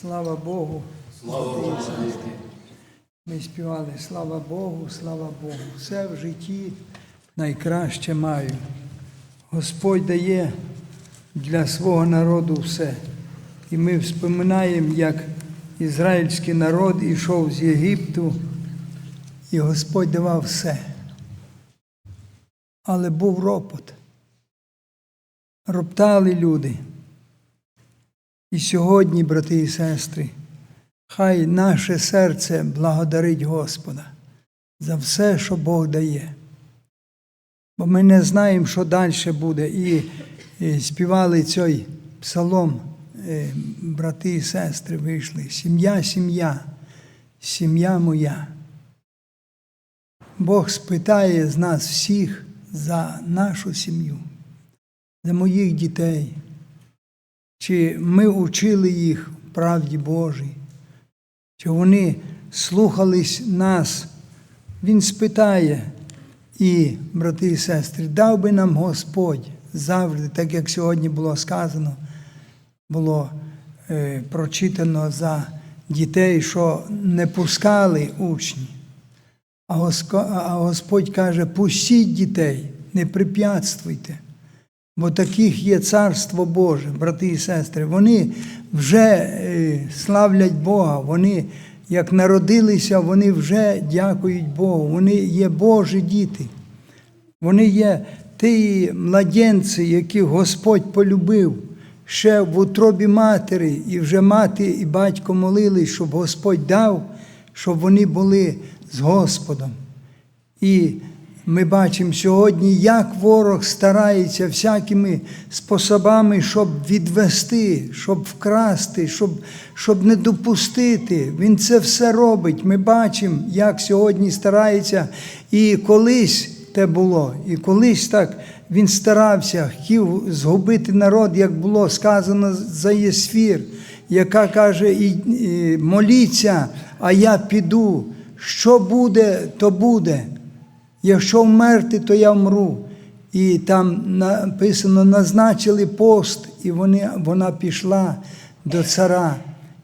Слава Богу. Слава Богу. Ми співали слава Богу, слава Богу. Все в житті найкраще маю. Господь дає для свого народу все. І ми вспоминаємо, як ізраїльський народ ішов з Єгипту, і Господь давав все. Але був ропот. Роптали люди. І сьогодні, брати і сестри, хай наше серце благодарить Господа за все, що Бог дає. Бо ми не знаємо, що далі буде. І, і співали цей псалом, е, брати і сестри вийшли. Сім'я, сім'я, сім'я моя. Бог спитає з нас всіх за нашу сім'ю, за моїх дітей. Чи ми учили їх правді Божій, чи вони слухались нас. Він спитає, і, брати і сестри, дав би нам Господь завжди, так як сьогодні було сказано, було е, прочитано за дітей, що не пускали учні. А Господь каже, пустіть дітей, не препятствуйте. Бо таких є царство Боже, брати і сестри. Вони вже е, славлять Бога. Вони, як народилися, вони вже дякують Богу. Вони є Божі діти. Вони є ті младенці, яких Господь полюбив ще в утробі матері, і вже мати і батько молились, щоб Господь дав, щоб вони були з Господом. І ми бачимо сьогодні, як ворог старається всякими способами, щоб відвести, щоб вкрасти, щоб, щоб не допустити. Він це все робить. Ми бачимо, як сьогодні старається. І колись те було, і колись так він старався, хотів згубити народ, як було сказано за Єсфір, яка каже: і, моліться, а я піду. Що буде, то буде. Якщо вмерти, то я вмру. І там написано, назначили пост, і вони, вона пішла до цара.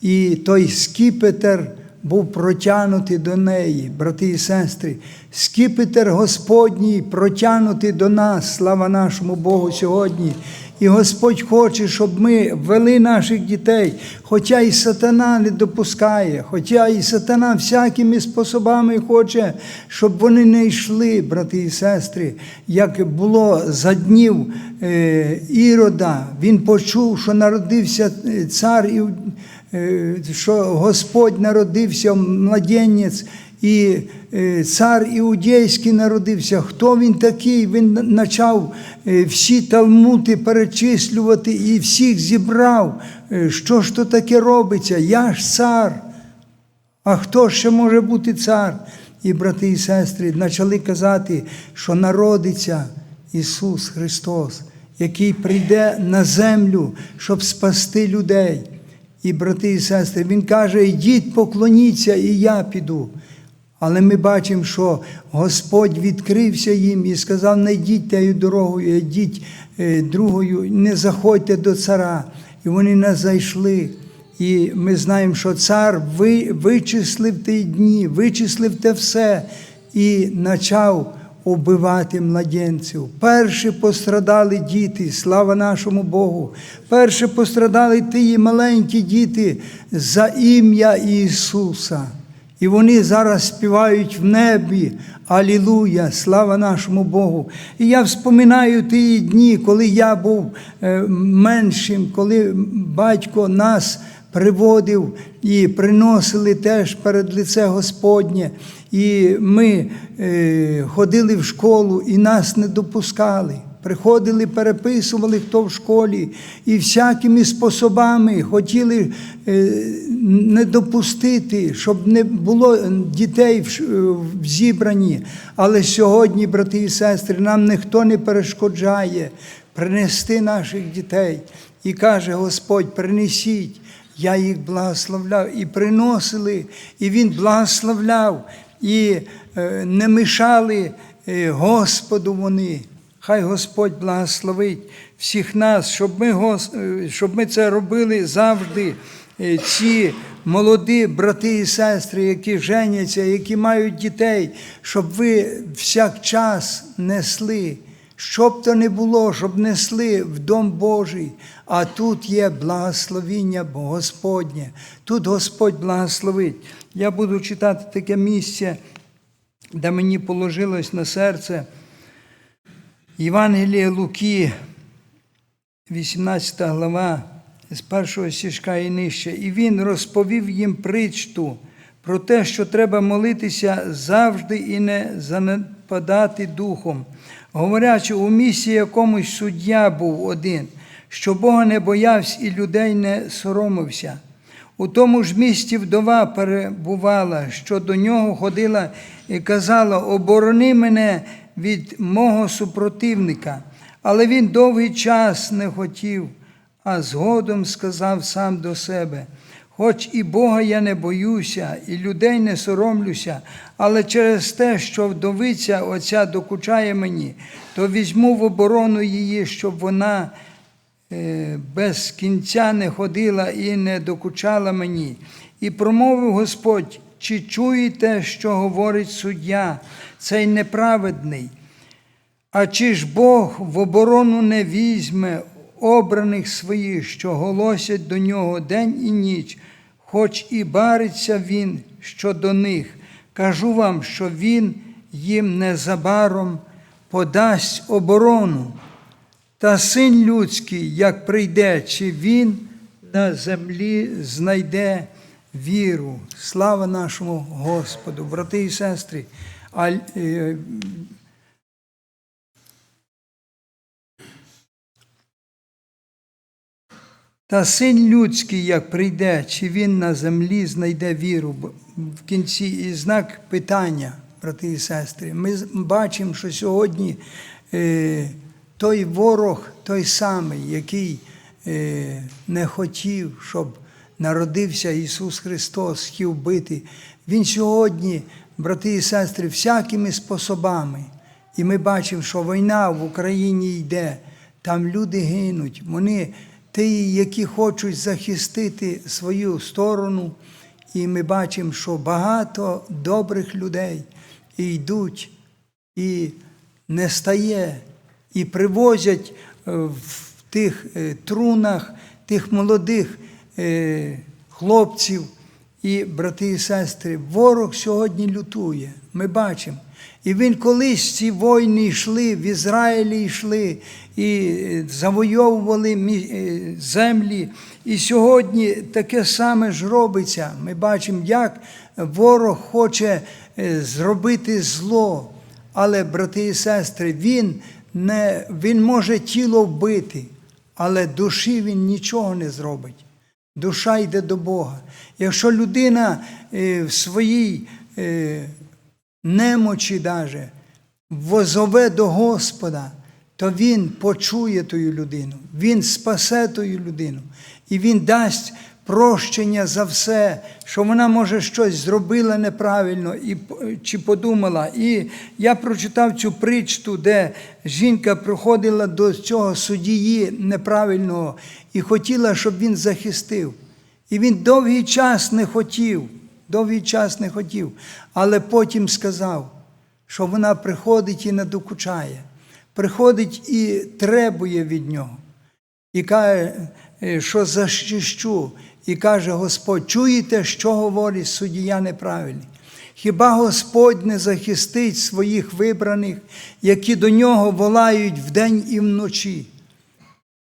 І той скіпетр був протягнутий до неї, брати і сестри. Скіпетр Господній протягнутий до нас, слава нашому Богу сьогодні. І Господь хоче, щоб ми вели наших дітей, хоча і сатана не допускає, хоча і сатана всякими способами хоче, щоб вони не йшли, брати і сестри, як було за днів е, Ірода. Він почув, що народився е, цар, і, що Господь народився, младенець. І е, цар Іудейський народився. Хто він такий? Він почав е, всі талмути перечислювати і всіх зібрав. Е, Що ж то таке робиться? Я ж цар. А хто ще може бути цар? І брати і сестри почали казати, що народиться Ісус Христос, який прийде на землю, щоб спасти людей. І, брати і сестри, Він каже: йдіть, поклоніться, і я піду. Але ми бачимо, що Господь відкрився їм і сказав: не йдіть тією дорогою, йдіть е, другою, не заходьте до цара. І вони не зайшли. І ми знаємо, що цар вичислив ті дні, вичислив те все і почав убивати младенців. Перші пострадали діти, слава нашому Богу. Перші пострадали ті маленькі діти за ім'я Ісуса. І вони зараз співають в небі. Алілуя, слава нашому Богу. І я вспоминаю ті дні, коли я був е, меншим, коли батько нас приводив і приносили теж перед лице Господнє. І ми е, ходили в школу і нас не допускали. Приходили, переписували, хто в школі, і всякими способами хотіли е, не допустити, щоб не було дітей в в зібранні. Але сьогодні, брати і сестри, нам ніхто не перешкоджає принести наших дітей. І каже Господь: принесіть, я їх благословляв. І приносили, і Він благословляв, і е, не мішали е, Господу вони. Хай Господь благословить всіх нас, щоб ми, е, щоб ми це робили завжди ці молоді брати і сестри, які женяться, які мають дітей, щоб ви всякчас несли. Щоб то не було, щоб несли в Дом Божий, а тут є благословіння Господнє. Тут Господь благословить. Я буду читати таке місце, де мені положилось на серце Євангеліє Луки, 18 глава, з першого стішка і нижче. І він розповів їм притчу про те, що треба молитися завжди і не занепадати духом, говорячи, у місті якомусь суддя був один, що Бога не боявся і людей не соромився. У тому ж місті вдова перебувала, що до нього ходила і казала: Оборони мене від мого супротивника. Але він довгий час не хотів, а згодом сказав сам до себе: Хоч і Бога я не боюся, і людей не соромлюся, але через те, що вдовиця оця докучає мені, то візьму в оборону її, щоб вона е, без кінця не ходила і не докучала мені. І промовив Господь, чи чуєте, що говорить суддя, цей неправедний? А чи ж Бог в оборону не візьме обраних своїх, що голосять до нього день і ніч, хоч і бариться він щодо них? Кажу вам, що він їм незабаром подасть оборону. Та син людський, як прийде, чи він на землі знайде віру. Слава нашому Господу, брати і сестри. А, е, Та син людський, як прийде, чи він на землі знайде віру в кінці і знак питання, брати і сестри. Ми бачимо, що сьогодні е, той ворог, той самий, який е, не хотів, щоб народився Ісус Христос, хотів бити. Він сьогодні, брати і сестри, всякими способами. І ми бачимо, що війна в Україні йде, там люди гинуть, вони ті, які хочуть захистити свою сторону. І ми бачимо, що багато добрих людей йдуть, і не стає, і привозять е, в тих е, трунах тих молодих е, хлопців і брати і сестри. Ворог сьогодні лютує. Ми бачимо. І він колись ці війни йшли, в Ізраїлі йшли і е, завойовували е, землі. І сьогодні таке саме ж робиться. Ми бачимо, як ворог хоче е, зробити зло. Але, брати і сестри, він, не, він може тіло вбити, але душі він нічого не зробить. Душа йде до Бога. Якщо людина в своїй немочі даже возове до Господа, то Він почує тую людину, Він спасе тую людину, і Він дасть прощення за все, що вона, може, щось зробила неправильно і, чи подумала. І я прочитав цю притчу, де жінка приходила до цього судії неправильного і хотіла, щоб він захистив. І він довгий час не хотів, довгий час не хотів, але потім сказав, що вона приходить і надокучає, приходить і требує від нього. І каже, е, що захищу. І каже Господь, чуєте, що говорить суддя неправильний? Хіба Господь не захистить своїх вибраних, які до нього волають вдень і вночі?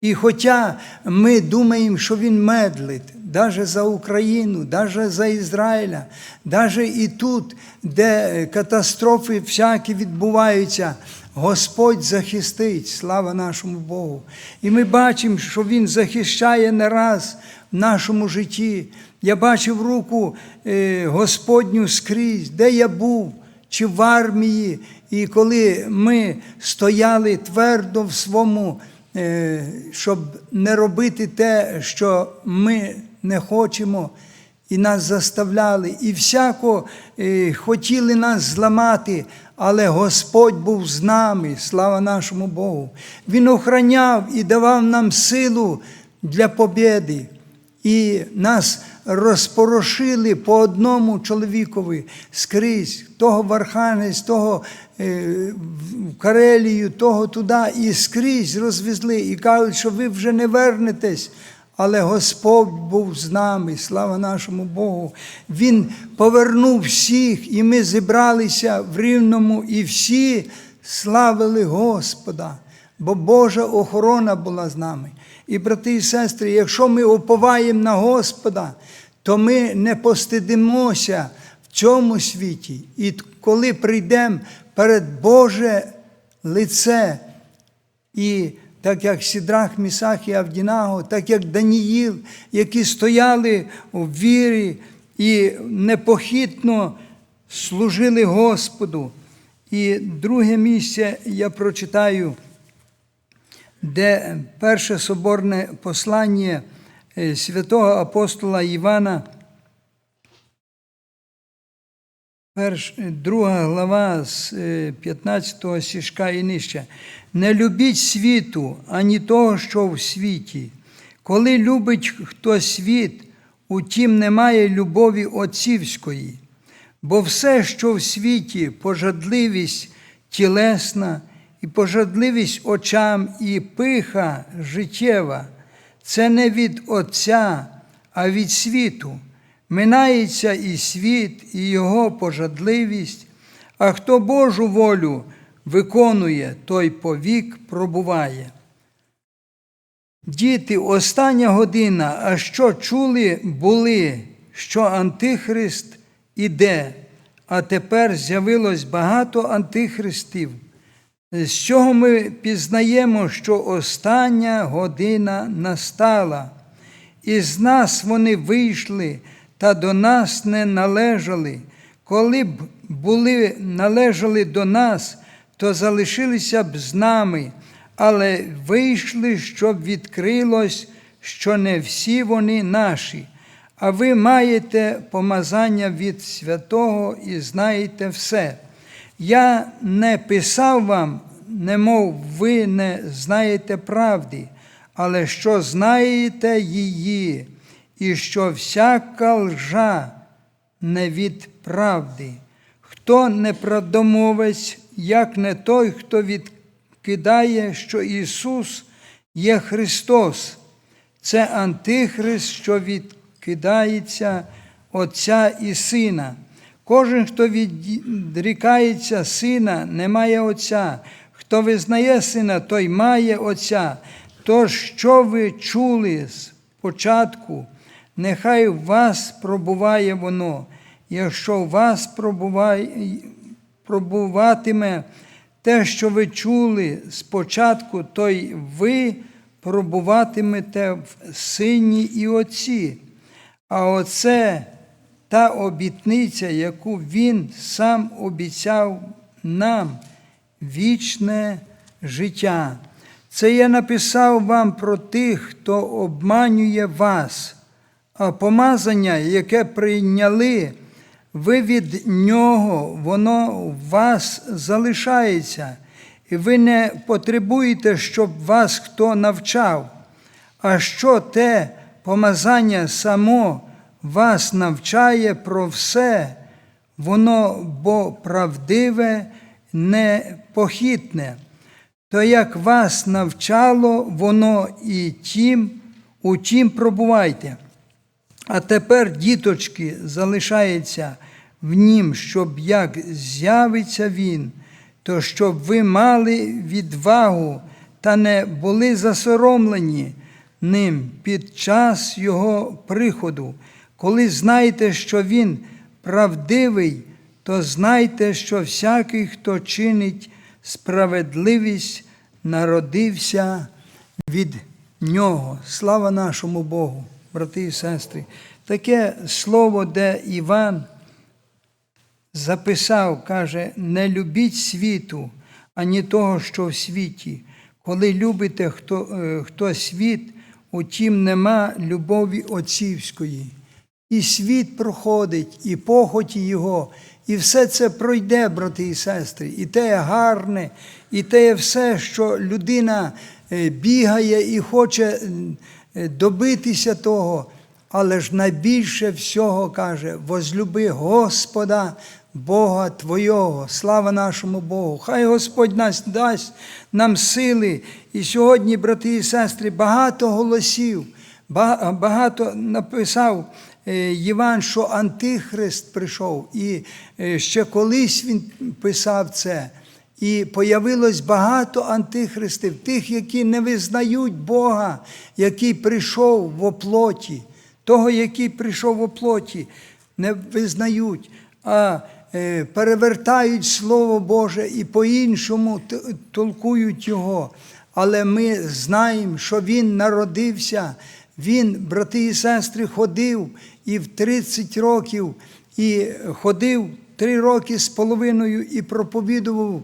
І хоча ми думаємо, що він медлить, навіть за Україну, навіть за Ізраїля, навіть і тут, де катастрофи всякі відбуваються, Господь захистить, слава нашому Богу. І ми бачимо, що Він захищає не раз в нашому житті. Я бачив руку е, Господню скрізь, де я був, чи в армії, і коли ми стояли твердо в своєму е, щоб не робити те, що ми не хочемо, і нас заставляли, і всяко е, хотіли нас зламати, але Господь був з нами, слава нашому Богу. Він охраняв і давав нам силу для побєди. І нас розпорошили по одному чоловікові скрізь, того в Архангельськ, того е, в Карелію, того туди, і скрізь розвезли, і кажуть, що ви вже не вернетесь. Але Господь був з нами, слава нашому Богу. Він повернув всіх, і ми зібралися в Рівному, і всі славили Господа, бо Божа охорона була з нами. І, брати і сестри, якщо ми уповаємо на Господа, то ми не постидимося в цьому світі. І коли прийдемо перед Боже лице, і так як Сідрах, Місах і Авдінаго, так як Даніїл, які стояли у вірі і непохитно служили Господу. І друге місце я прочитаю, де перше соборне послання е, святого апостола Івана, Перш, друга глава з е, 15 сішка і нижче. Не любіть світу, ані того, що в світі. Коли любить хто світ, утім немає любові отцівської. Бо все, що в світі, пожадливість тілесна, і пожадливість очам, і пиха життєва, це не від Отця, а від світу. Минається і світ, і його пожадливість, а хто Божу волю виконує, той повік пробуває. Діти, остання година, а що чули були, що Антихрист іде, а тепер з'явилось багато антихристів. З чого ми пізнаємо, що остання година настала, і з нас вони вийшли та до нас не належали. Коли б були належали до нас, то залишилися б з нами, але вийшли, щоб відкрилось, що не всі вони наші. А ви маєте помазання від святого і знаєте все. Я не писав вам, немов ви не знаєте правди, але що знаєте її, і що всяка лжа не від правди. Хто неправдомовець, як не той, хто відкидає, що Ісус є Христос, це Антихрист, що відкидається Отця і Сина. Кожен, хто відрікається Сина, не має Отця. Хто визнає Сина, той має Отця. Тож, що ви чули з початку, нехай в вас пробуває воно. Якщо в вас пробуває, пробуватиме те, що ви чули спочатку, то й ви пробуватимете в Сині і Отці. А оце та обітниця, яку Він сам обіцяв нам вічне життя. Це я написав вам про тих, хто обманює вас, а помазання, яке прийняли, ви від нього, воно у вас залишається, і ви не потребуєте, щоб вас хто навчав. А що те помазання само вас навчає про все, воно бо правдиве, непохитне. То як вас навчало, воно і тім, у тім пробувайте. А тепер, діточки, залишається в нім, щоб як з'явиться він, то щоб ви мали відвагу та не були засоромлені ним під час його приходу. Коли знаєте, що він правдивий, то знайте, що всякий, хто чинить справедливість, народився від нього. Слава нашому Богу, брати і сестри. Таке слово, де Іван записав, каже: не любіть світу, ані того, що в світі. Коли любите хто, е, хто світ, утім нема любові отцівської. І світ проходить, і похоті його, і все це пройде, брати і сестри, і те гарне, і те все, що людина е, бігає і хоче добитися того, але ж найбільше всього каже: возлюби Господа. Бога Твого, слава нашому Богу. Хай Господь нас дасть нам сили. І сьогодні, брати і сестри, багато голосів, багато написав е, Єван, що Антихрист прийшов. І е, ще колись він писав це. І появилось багато антихристів, тих, які не визнають Бога, який прийшов в оплоті, того, який прийшов в оплоті, не визнають, а е, перевертають Слово Боже і по-іншому толкують його. Але ми знаємо, що Він народився, Він, брати і сестри, ходив і в 30 років, і ходив три роки з половиною і проповідував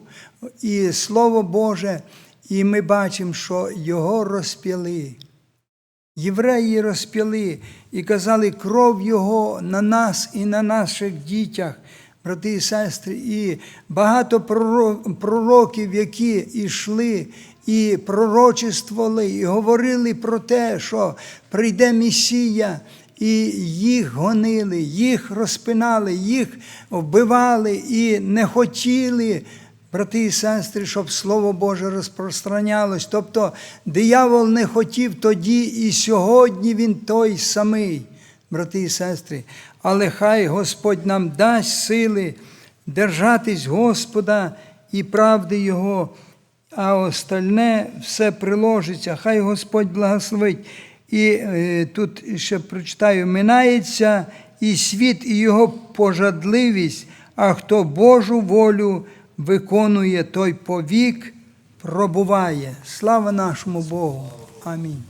і Слово Боже, і ми бачимо, що його розп'яли. Євреї розп'яли і казали, кров Його на нас і на наших дітях, брати і сестри, і багато пророків, які йшли і пророчествували, і говорили про те, що прийде Месія, і їх гонили, їх розпинали, їх вбивали і не хотіли брати і сестри, щоб Слово Боже розпространялось. Тобто диявол не хотів тоді і сьогодні він той самий, брати і сестри. Але хай Господь нам дасть сили держатись Господа і правди Його, а остальне все приложиться. Хай Господь благословить. І е, тут ще прочитаю: минається і світ, і його пожадливість, а хто Божу волю виконує, той повік пробуває. Слава нашому Богу. Амінь.